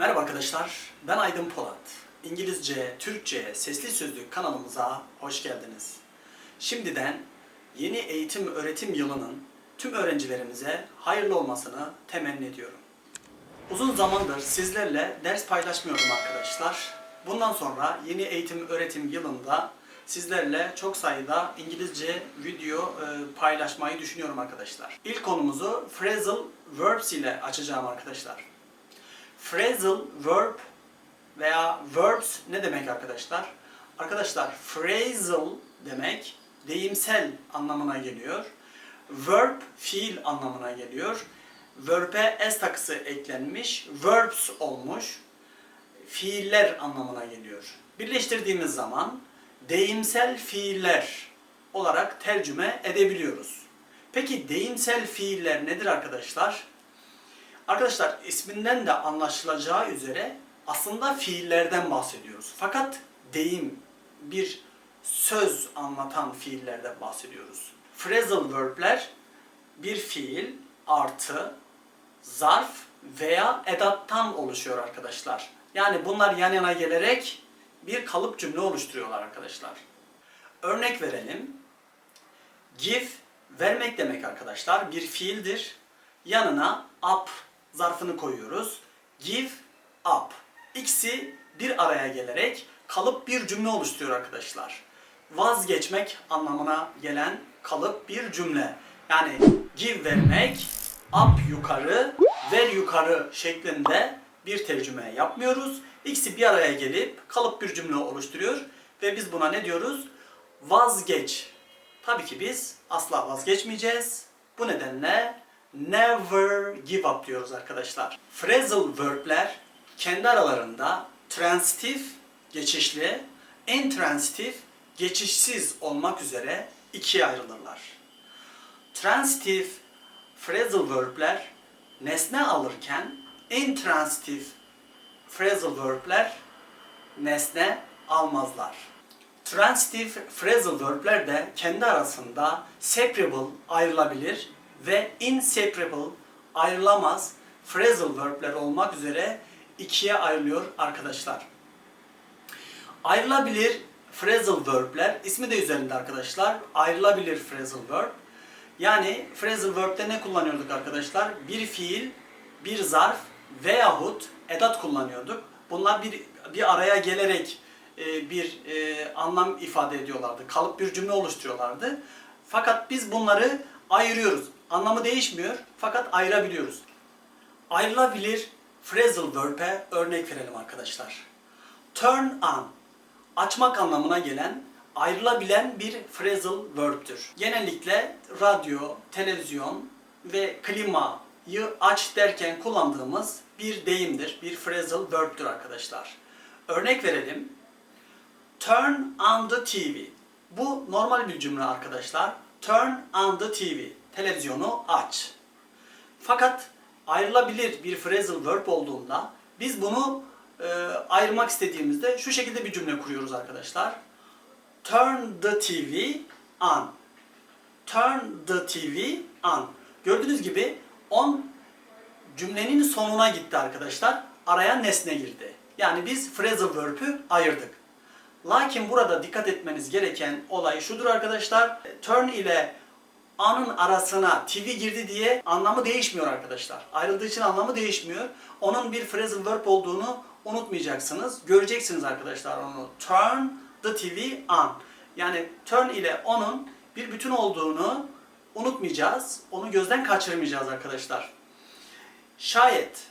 Merhaba arkadaşlar, ben Aydın Polat. İngilizce, Türkçe, Sesli Sözlük kanalımıza hoş geldiniz. Şimdiden yeni eğitim öğretim yılının tüm öğrencilerimize hayırlı olmasını temenni ediyorum. Uzun zamandır sizlerle ders paylaşmıyordum arkadaşlar. Bundan sonra yeni eğitim öğretim yılında sizlerle çok sayıda İngilizce video e, paylaşmayı düşünüyorum arkadaşlar. İlk konumuzu phrasal verbs ile açacağım arkadaşlar. Phrasal verb veya verbs ne demek arkadaşlar? Arkadaşlar phrasal demek deyimsel anlamına geliyor. Verb fiil anlamına geliyor. Verb'e s takısı eklenmiş, verbs olmuş. Fiiller anlamına geliyor. Birleştirdiğimiz zaman deyimsel fiiller olarak tercüme edebiliyoruz. Peki deyimsel fiiller nedir arkadaşlar? Arkadaşlar isminden de anlaşılacağı üzere aslında fiillerden bahsediyoruz. Fakat deyim bir söz anlatan fiillerden bahsediyoruz. Phrasal verb'ler bir fiil artı zarf veya edattan oluşuyor arkadaşlar. Yani bunlar yan yana gelerek bir kalıp cümle oluşturuyorlar arkadaşlar. Örnek verelim. Give vermek demek arkadaşlar. Bir fiildir. Yanına up zarfını koyuyoruz. Give up. İkisi bir araya gelerek kalıp bir cümle oluşturuyor arkadaşlar. Vazgeçmek anlamına gelen kalıp bir cümle. Yani give vermek, up yukarı, ver yukarı şeklinde bir tercüme yapmıyoruz. İkisi bir araya gelip kalıp bir cümle oluşturuyor ve biz buna ne diyoruz? Vazgeç. Tabii ki biz asla vazgeçmeyeceğiz. Bu nedenle never give up diyoruz arkadaşlar. Phrasal verb'ler kendi aralarında transitif, geçişli, intransitif, geçişsiz olmak üzere ikiye ayrılırlar. Transitif phrasal verb'ler nesne alırken intransitif phrasal verb'ler nesne almazlar. Transitive phrasal verb'ler de kendi arasında separable ayrılabilir ve inseparable ayrılamaz phrasal verb'ler olmak üzere ikiye ayrılıyor arkadaşlar. Ayrılabilir phrasal verb'ler ismi de üzerinde arkadaşlar. Ayrılabilir phrasal verb. Yani phrasal verb'te ne kullanıyorduk arkadaşlar? Bir fiil, bir zarf veyahut edat kullanıyorduk. Bunlar bir bir araya gelerek e, bir e, anlam ifade ediyorlardı. Kalıp bir cümle oluşturuyorlardı. Fakat biz bunları ayırıyoruz. Anlamı değişmiyor fakat ayırabiliyoruz. Ayrılabilir phrasal verb'e örnek verelim arkadaşlar. Turn on açmak anlamına gelen ayrılabilen bir phrasal verb'tür. Genellikle radyo, televizyon ve klimayı aç derken kullandığımız bir deyimdir, bir phrasal verb'tür arkadaşlar. Örnek verelim. Turn on the TV. Bu normal bir cümle arkadaşlar. Turn on the TV. Televizyonu aç. Fakat ayrılabilir bir phrasal verb olduğunda biz bunu e, ayırmak istediğimizde şu şekilde bir cümle kuruyoruz arkadaşlar. Turn the TV on. Turn the TV on. Gördüğünüz gibi on cümlenin sonuna gitti arkadaşlar. Araya nesne girdi. Yani biz phrasal verb'ü ayırdık. Lakin burada dikkat etmeniz gereken olay şudur arkadaşlar. Turn ile anın arasına TV girdi diye anlamı değişmiyor arkadaşlar. Ayrıldığı için anlamı değişmiyor. Onun bir phrasal verb olduğunu unutmayacaksınız. Göreceksiniz arkadaşlar onu. Turn the TV on. Yani turn ile onun bir bütün olduğunu unutmayacağız. Onu gözden kaçırmayacağız arkadaşlar. Şayet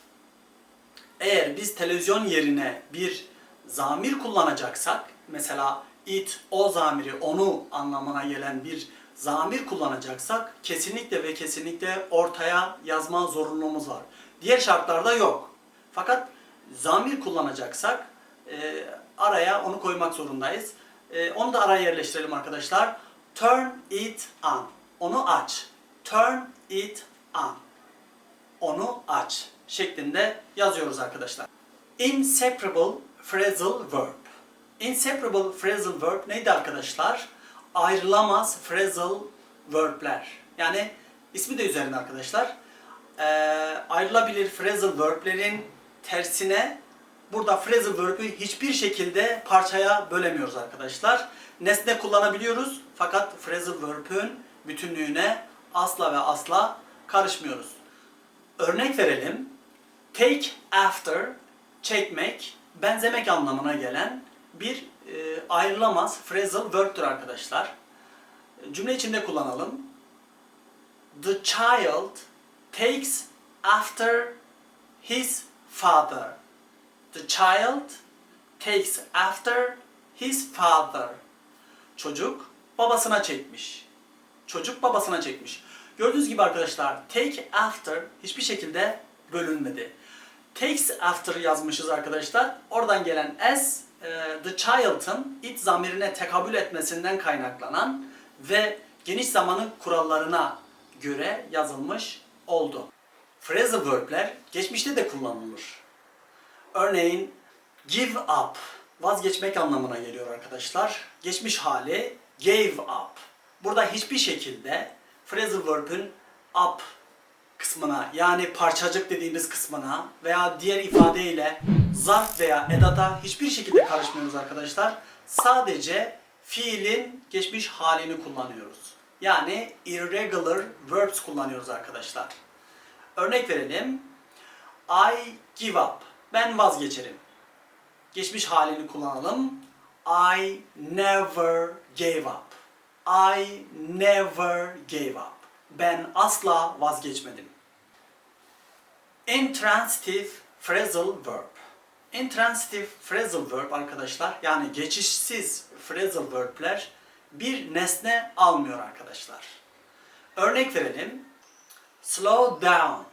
eğer biz televizyon yerine bir zamir kullanacaksak, mesela it, o zamiri, onu anlamına gelen bir zamir kullanacaksak kesinlikle ve kesinlikle ortaya yazma zorunluluğumuz var. Diğer şartlarda yok. Fakat zamir kullanacaksak e, araya onu koymak zorundayız. E, onu da araya yerleştirelim arkadaşlar. Turn it on. Onu aç. Turn it on. Onu aç şeklinde yazıyoruz arkadaşlar. Inseparable phrasal verb. Inseparable phrasal verb neydi arkadaşlar? Ayrılamaz phrasal verb'ler. Yani ismi de üzerinde arkadaşlar. Ee, ayrılabilir phrasal verb'lerin tersine burada phrasal verb'ü hiçbir şekilde parçaya bölemiyoruz arkadaşlar. Nesne kullanabiliyoruz fakat phrasal verb'ün bütünlüğüne asla ve asla karışmıyoruz. Örnek verelim. Take after, çekmek, benzemek anlamına gelen bir e, ayrılamaz phrasal verb'tür arkadaşlar. Cümle içinde kullanalım. The child takes after his father. The child takes after his father. Çocuk babasına çekmiş. Çocuk babasına çekmiş. Gördüğünüz gibi arkadaşlar take after hiçbir şekilde bölünmedi. Takes after yazmışız arkadaşlar. Oradan gelen as e, the child'ın it zamirine tekabül etmesinden kaynaklanan ve geniş zamanın kurallarına göre yazılmış oldu. Phrasal verb'ler geçmişte de kullanılır. Örneğin give up vazgeçmek anlamına geliyor arkadaşlar. Geçmiş hali gave up. Burada hiçbir şekilde phrasal verb'ün up kısmına yani parçacık dediğimiz kısmına veya diğer ifadeyle zarf veya edata hiçbir şekilde karışmıyoruz arkadaşlar. Sadece fiilin geçmiş halini kullanıyoruz. Yani irregular verbs kullanıyoruz arkadaşlar. Örnek verelim. I give up. Ben vazgeçerim. Geçmiş halini kullanalım. I never gave up. I never gave up. Ben asla vazgeçmedim. Intransitive phrasal verb. Intransitive phrasal verb arkadaşlar yani geçişsiz phrasal verb'ler bir nesne almıyor arkadaşlar. Örnek verelim. Slow down.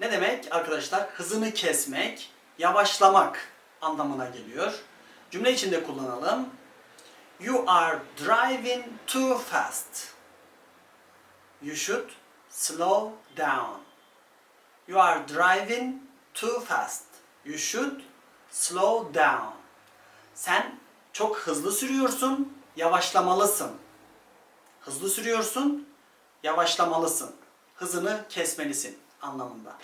Ne demek arkadaşlar? Hızını kesmek, yavaşlamak anlamına geliyor. Cümle içinde kullanalım. You are driving too fast. You should slow down. You are driving too fast. You should slow down. Sen çok hızlı sürüyorsun, yavaşlamalısın. Hızlı sürüyorsun, yavaşlamalısın. Hızını kesmelisin anlamında.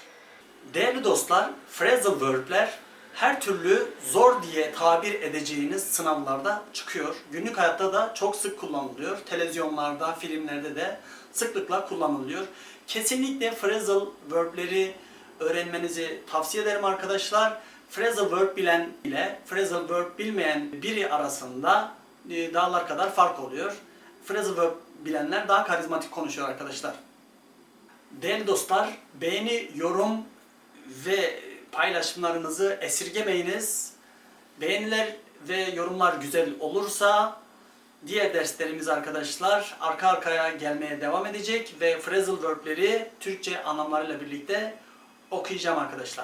Değerli dostlar, phrasal verb'ler her türlü zor diye tabir edeceğiniz sınavlarda çıkıyor. Günlük hayatta da çok sık kullanılıyor. Televizyonlarda, filmlerde de sıklıkla kullanılıyor. Kesinlikle phrasal verb'leri öğrenmenizi tavsiye ederim arkadaşlar. Phrasal verb bilen ile phrasal verb bilmeyen biri arasında e, dağlar kadar fark oluyor. Phrasal verb bilenler daha karizmatik konuşuyor arkadaşlar. Değerli dostlar, beğeni, yorum ve paylaşımlarınızı esirgemeyiniz. Beğeniler ve yorumlar güzel olursa diğer derslerimiz arkadaşlar arka arkaya gelmeye devam edecek ve phrasal verb'leri Türkçe anlamlarıyla birlikte okuyacağım arkadaşlar.